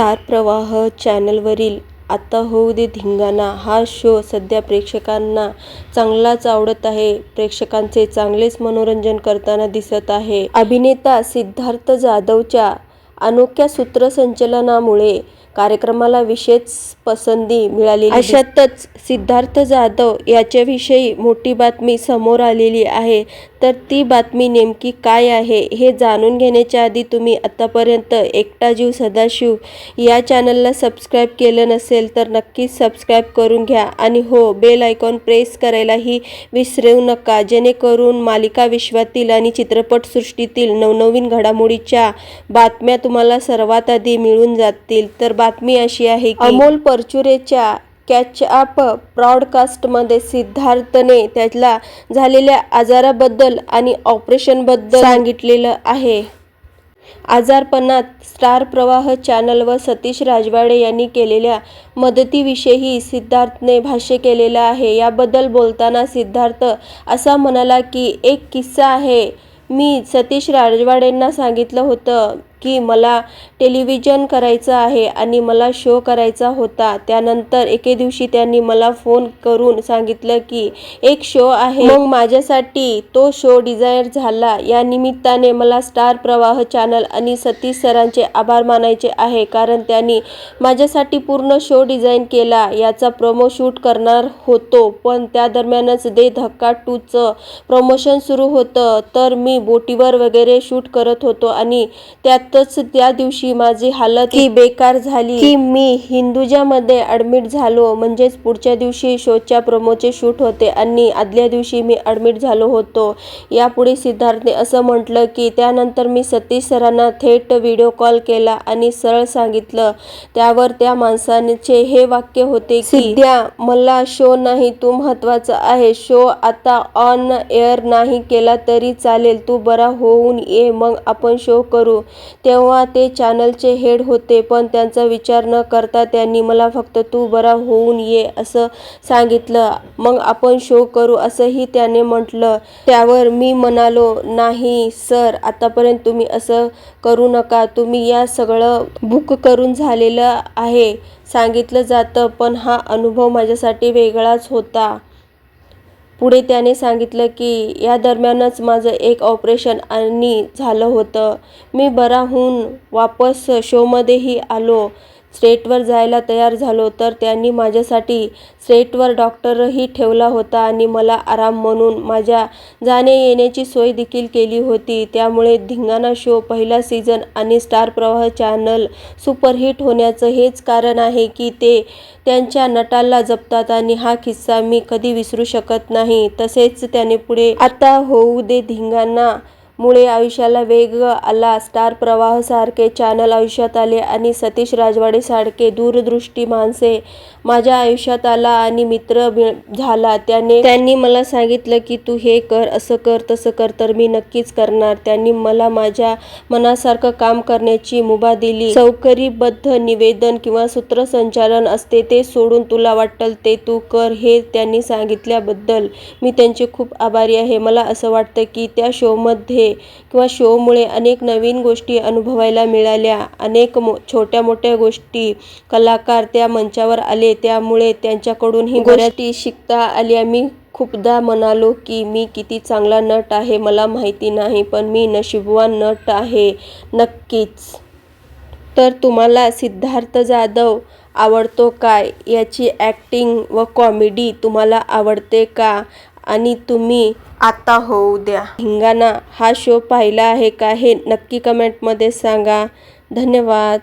Star प्रवाह चॅनलवरील आता होऊ दे धिंगाणा हा शो सध्या प्रेक्षकांना चांगलाच आवडत आहे. प्रेक्षकांचे चांगलेच मनोरंजन करताना दिसत आहे. अभिनेता सिद्धार्थ जाधवच्या अनोख्या सूत्रसंचलनामुळे कार्यक्रमाला विशेष पसंती मिळाली अशातच सिद्धार्थ जाधव याच्याविषयी मोठी बातमी समोर आलेली आहे. तर ती बातमी नेमकी काय आहे हे जाणून घेण्याच्या आधी तुम्ही आत्तापर्यंत एकटा जीव सदाशिव या चॅनलला सबस्क्राईब केलं नसेल तर नक्कीच सबस्क्राईब करून घ्या. आणि हो बेल आयकॉन प्रेस करायलाही विसरू नका. जेणेकरून मालिका विश्वातील आणि चित्रपटसृष्टीतील नवनवीन घडामोडीच्या बातम्या तुम्हाला सर्वात आधी मिळून जातील. तर बातमी अशी आहे की अमोल परचुरेच्या कॅच अप ब्रॉडकास्टमध्ये सिद्धार्थने त्याला झालेल्या आजाराबद्दल आणि ऑपरेशनबद्दल सांगितलेलं आहे. आजारपणात स्टार प्रवाह चॅनल व सतीश राजवाडे यांनी केलेल्या मदतीविषयी सिद्धार्थने भाष्य केलेलं आहे. याबद्दल बोलताना सिद्धार्थ असा म्हणाला की एक किस्सा आहे. मी सतीश राजवाडेंना सांगितलं होतं. की मला टेलिव्हिजन करायचं आहे आणि मला शो करायचा होता. त्यानंतर एके दिवशी त्यांनी मला फोन करून सांगितलं की एक शो आहे. मग माझ्यासाठी तो शो डिझायर झाला. या निमित्ताने मला स्टार प्रवाह चॅनल आणि सतीश सरांचे आभार मानायचे आहे कारण त्यांनी माझ्यासाठी पूर्ण शो डिझाईन केला. याचा प्रोमो शूट करणार होतो पण त्या दरम्यानच दे धक्का टूचं प्रमोशन सुरू होतं. तर मी बोटीवर वगैरे शूट करत होतो आणि त्यात त्यातच त्या दिवशी माझी हालत ही बेकार झाली. की मी हिंदुजामध्ये ॲडमिट झालो. म्हणजेच पुढच्या दिवशी शोच्या प्रोमोचे शूट होते आणि आदल्या दिवशी मी ॲडमिट झालो होतो. यापुढे सिद्धार्थने असं म्हटलं की त्यानंतर मी सतीश सरांना थेट व्हिडिओ कॉल केला आणि सरळ सांगितलं. त्यावर त्या माणसाचे हे वाक्य होते की सिद्ध्या मला शो नाही तू महत्त्वाचा आहे. शो आता ऑन एअर नाही केला तरी चालेल. तू बरा होऊन ये मग आपण शो करू. तेव्हा ते चॅनलचे हेड होते पण त्यांचा विचार न करता त्यांनी मला फक्त तू बरा होऊन ये असं सांगितलं. मग आपण शो करू असंही त्याने म्हटलं. त्यावर मी म्हणालो नाही सर आतापर्यंत तुम्ही असं करू नका. तुम्ही या सगळं बुक करून झालेलं आहे. सांगितलं जातं पण हा अनुभव माझ्यासाठी वेगळाच होता. पुढे त्याने सांगितलं की या दरम्यानच माझं एक ऑपरेशन आणि झालं होतं. मी बरा होऊन वापस शोमध्येही आलो. स्टेटवर जायला तयार झालो तर त्यांनी माझ्यासाठी स्टेटवर डॉक्टरही ठेवला होता आणि मला आराम म्हणून माझ्या जाणे येण्याची सोय देखील केली होती. त्यामुळे धिंगाणा शो पहिला सीझन आणि स्टार प्रवाह चॅनल सुपरहिट होण्याचं हेच कारण आहे की ते त्यांच्या नटाला जपतात आणि हा किस्सा मी कधी विसरू शकत नाही. तसेच त्याने पुढे आता होऊ दे धिंगाणा मुळे आयुष्याला वेग आला. स्टार प्रवाहसारखे चॅनल आयुष्यात आले आणि सतीश राजवाडे सारखे दूरदृष्टी माणसे माझ्या आयुष्यात आला आणि मित्र झाला. त्याने त्यांनी मला सांगितलं की तू हे कर असं कर तसं कर तर मी नक्कीच करणार. त्यांनी मला माझ्या मनासारखं काम करण्याची मुभा दिली. चौकरीबद्ध निवेदन किंवा सूत्रसंचालन असते ते सोडून तुला वाटल ते तू कर हे त्यांनी सांगितल्याबद्दल मी त्यांचे खूप आभारी आहे. मला असं वाटतं की त्या शोमध्ये किंवा शोमुळे अनेक नवीन गोष्टी अनुभवायला मिळाल्या. अनेक मो छोट्या मोठ्या गोष्टी कलाकार त्या मंचावर आले. त्यामुळे त्यांच्याकडूनही गोष्टी शिकता आल्या मी खूपदा म्हणालो की मी किती चांगला नट आहे मला माहिती नाही पण मी नशीबवान नट आहे नक्कीच. तर तुम्हाला सिद्धार्थ जाधव आवडतो काय याची ॲक्टिंग व कॉमेडी तुम्हाला आवडते का? आणि तुम्ही आता होऊ द्या. धिंगाणा हा शो पाहिला आहे का हे नक्की कमेंटमध्ये सांगा. धन्यवाद.